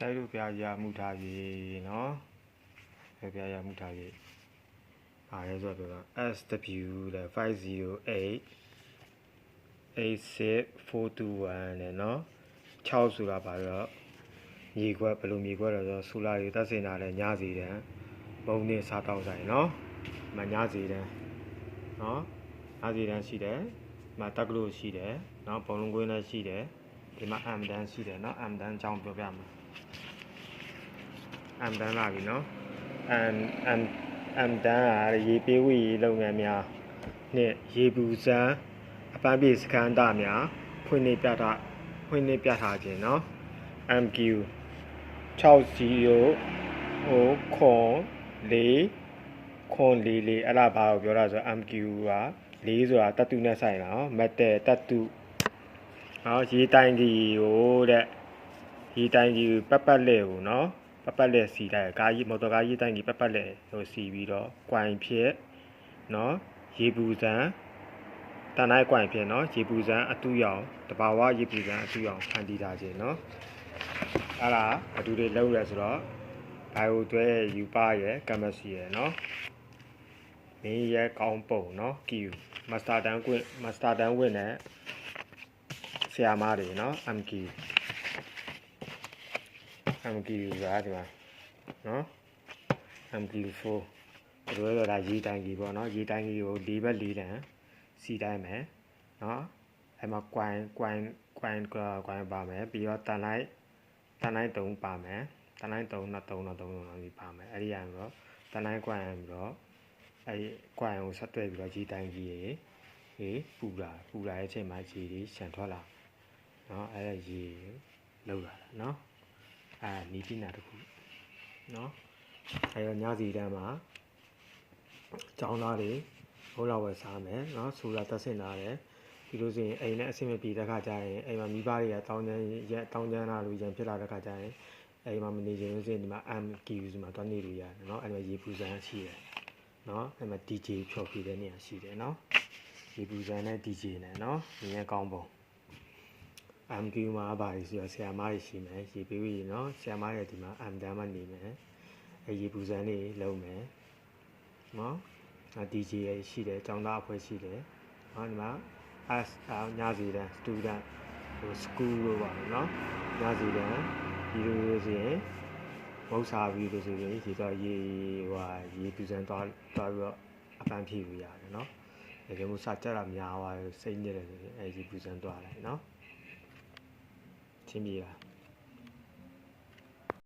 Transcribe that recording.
တိုက်လို့ပြရမှုထားပြီနော်တိုက်ပြရမှုထားပြီအားလဲဆိုတော့ SW လဲ508 86421နဲ့နော်6ဆိုတာပါတော့မြေခွက်ဘယ်လိုမြေခွက်လဲဆိုတော့ဆူလာတွေတက်စင်တာလဲညစီတန်းဘုံနဲ့စားတော့ဆိုင်နော်မညစီတန်းနော်ညစီတန်းရှိတယ်မတက်ကလို့ရှိတယ်နော်ဘုံလုံးကွင်းလည်းရှိတယ်ဒီမှာ M တန်းရှိတယ်နော် M တန်းအကြောင်းပြောပြမှာ M တန်းလာပြီနော် M M M တန်းကရေပေးဝေးရေလုပ်ငန်းများနဲ့ရေပူစမ်းအပန်းပြေစခန်းသားများဖွင့်နေပြတာဖွင့်နေပြထားခြင်းနော် MQ 60ဟိုခွန်4ခွန်4 4အဲ့ဒါဘာကိုပြောတာဆို MQ က4ဆိုတာတတုနဲ့ဆိုင်တာနော်မတ်တဲ့တတုဟောရေတိုင်ကြီးဟိုတဲ့ရေတိုင်ကြီးပတ်ပတ်လဲကိုနော် ပတ်ပတ်လဲစီလိုက်ကားကြီးမော်တော်ကားရေတိုင်ကြီးပတ်ပတ်လဲဟိုစီပြီးတော့꽌ဖြစ်နော်ရေပူစံတန်တိုင်း꽌ဖြစ်နော်ရေပူစံအတူရောင်တဘာဝရေပူစံအတူရောင်ဖန်တီးထားခြင်းနော်အဲ့ဒါဘယ်သူတွေလောက်လဲဆိုတော့ဘိုင်ယိုတွဲယူပါရဲ့ကမစီရဲ့နော်မင်းရဲ့ကောင်းပုံနော် Q မစတာတန်းကွင့်မစတာတန်းဝင့်နဲ့ဆရာမတွေနော် MQ MQ ဆိုတာဒီမှာနော် MQ4 ဒီလိုဆိုတာရေးတိုင်းကြီးပေါ့နော်ရေးတိုင်းကြီးကို၄ဘက်၄တန်းစီတိုင်းမယ်နော်အဲ့မှာ coin coin coin coin ပါမယ်ပြီးတော့တန်လိုက်တန်လိုက်3ပါမယ်တန်လိုက်3နဲ့3နဲ့3နဲ့3ပါမယ်အဲ့ဒီရရင်တော့တန်လိုက် coin ပြီးတော့အဲ့ဒီ coin ကိုဆက်တွဲပြီးတော့ရေးတိုင်းကြီးရေဟေးပူလာပူလာတဲ့အချိန်မှာရေတွေရှန်ထွက်လာနော်အဲ့ဒါရေလောက်လာတာနော် အာနီးပညာတစ်ခုနော်အဲ့တော့ညစီတန်းမှာကျောင်းသားတွေဘုရားဝယ်စားမယ်နော်ဆူလာတက်ဆင်လာတယ်ဒီလိုဆိုရင်အိမ်နဲ့အဆင်မပြေတဲ့ခါကျရင်အိမ်မှာမိဘတွေကတောင်းကျမ်းရက်တောင်းကျမ်းလာလို့ရန်ဖြစ်လာတဲ့ခါကျရင်အိမ်မှာမနေချင်လို့ဆိုရင်ဒီမှာ MQ ဆိုမှာတွားနေလို့ရတယ်နော်အဲ့မှာရေပူစမ်းရှိတယ်နော်အဲ့မှာ DJ ဖြော်ပြတဲ့နေရာရှိတယ်နော်ရေပူစမ်းနဲ့ DJ နဲ့နော်ဒီနေ့ကောင်းပုံ MQ မှာပါရီဆိုတော့ဆရာမတွေရှိမယ်ရေပေးပြီးနော်ဆရာမတွေဒီမှာ M တန်းမှနေမယ်အဲရေပူစမ်းလေးလုံးမယ်နော်အဲ DJ ရရှိတယ်ကျောင်းသားအဖွဲ့ရှိတယ်နော်ဒီမှာ S ညစီတန်း student ဟို school လို့ပါနော်ညစီတန်းဒီလိုလို့ဆိုရင်မဟုတ်စားပြီးလို့ဆိုရင်ဒီတော့ရေဟိုဟာရေပူစမ်းသွားသွားပြီးတော့အပန်းဖြည့်လို့ရတယ်နော်တကယ်လို့စကြက်တာများသွားစိတ်ညစ်တယ်ဆိုရင်အဲရေပူစမ်းသွားလိုက်နော်ချ င်းပြေလား